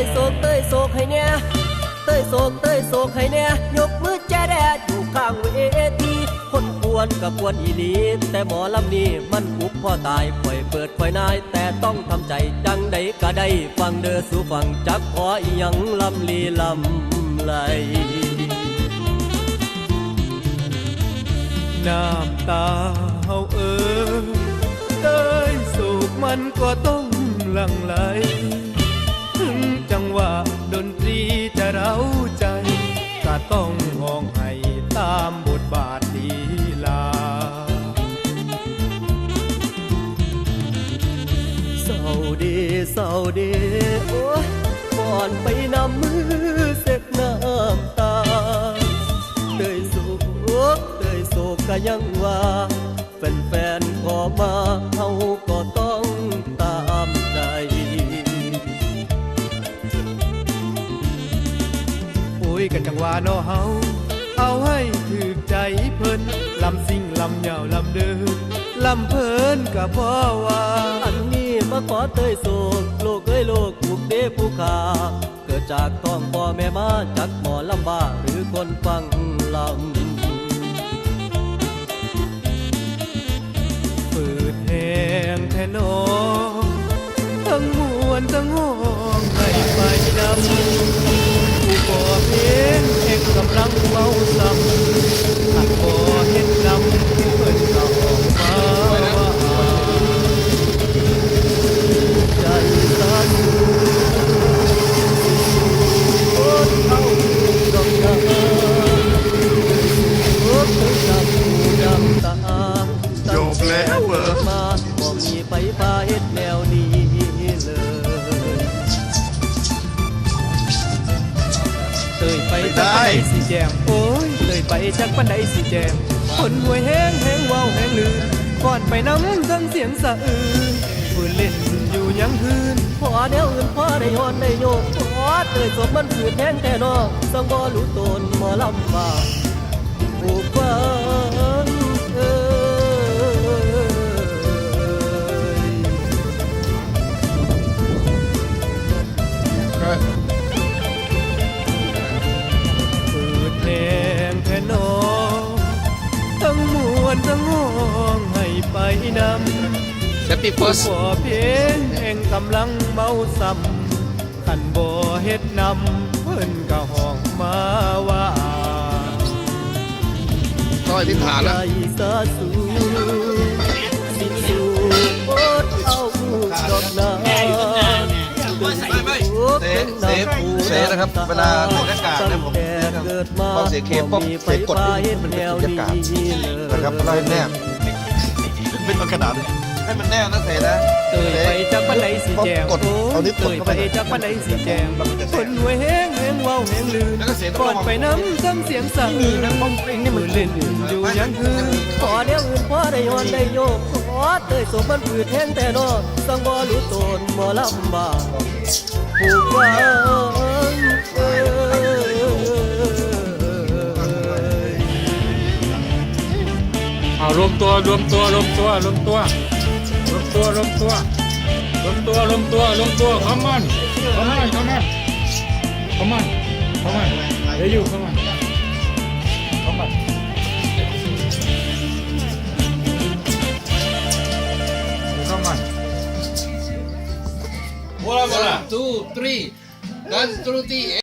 ยโศกเต้ยโศกให้แน่ยกมือแจแดดอยู่ข้างเวทีคนควรกับควรอีหลีแต่หมอลำนี้มันอุบพ่อตายปล่อยเปิดปล่อยนาย แต่ต้องทำใจจังใดก็ได้ฟังเด้อสู่ฟังจักขออีหยังลำลีลำไหลน้ำตาเฮาเอ่ยเต้ยสุกมันก็ต้องหลั่งไหล ดีเศร้าดีโอ้ยก่อนไปนำมือเสร็จน้ำตาเตยโศกเตยโศกก็ยังว่าแฟนๆขอมาเฮาก็ต้องตามใจโอ้ยกันจังวะเนาะเฮาเอาให้ถึกใจเพิ่นลำซิ่งลำเหยาวลำเดินลำเพิ่นก็เพราะว่า อันนี้มาขอเตยโศกลูกเอ้ยลูกผูกเดผู้ขาเกิดจากท้องพ่อแม่มาจากหมอลำบากหรือคนฟังลำ ดสิแจมโอ้ยเตยไปจักปันใดสิแจมคนหวยแห้งแห้งเว้าวแห้งลืนก่อนไปน้ำทั้งเสียงสะอื้นฝืนเล่นอยู่ยังคืนพอแนวอื่นพอได้ย้อนได้โยกพอเตยสมมันฝืนแห้งแท้นอสังบ่รู้ตนหมอลำว่าผู้ฟังเอ้ย นำแฮปปี้เฟิร์สบ่เพียงแห่งกำลังเมาซ้ำขันบ่เฮ็ดนำเพิ่นก็ห้องมาว่าต้องอธิษฐานแล้วใจสาสูสิ้นสู่อดเอาดอกนาเซฟเซฟนะครับเวลาในอากาศนะผมฟังเสียงเคป๊อปเสียงกดนี่มันเป็นบรรยากาศนะครับเราให้แนบ เป็นกระดาษให้มันแนบนะเสนะเตยไปจักปันใดสิแจมกดเอานิ้วกเตดยเข้าไปไปจักปันใดสิแจมคนหวยแห้งแห้งเว้าแห้งลืนแล้วก็เสียงก่อนไปน้ำซ้ำเสียงสั่นนี่นะมองเองนี่มันเล่นอยู่ยังคืนขอเดียวอื่นพอได้ย้อนได้โยกขอเตยสมมันผืดแห้งแต่นอสังบ่รู้ตนบ่ลำบาก ผู้ฟังเอ้ย เอารวมตัวรวมตัวรวมตัวรวมตัวรวมตัวรวมตัวรวมตัวรวมตัวรวมตัวเข้ามันเข้ามันเข้ามันเข้ามันเข้ามันเดี๋ยวอยู่เข้ามันเข้ามันเข้ามัน One, two, three. One, two, three.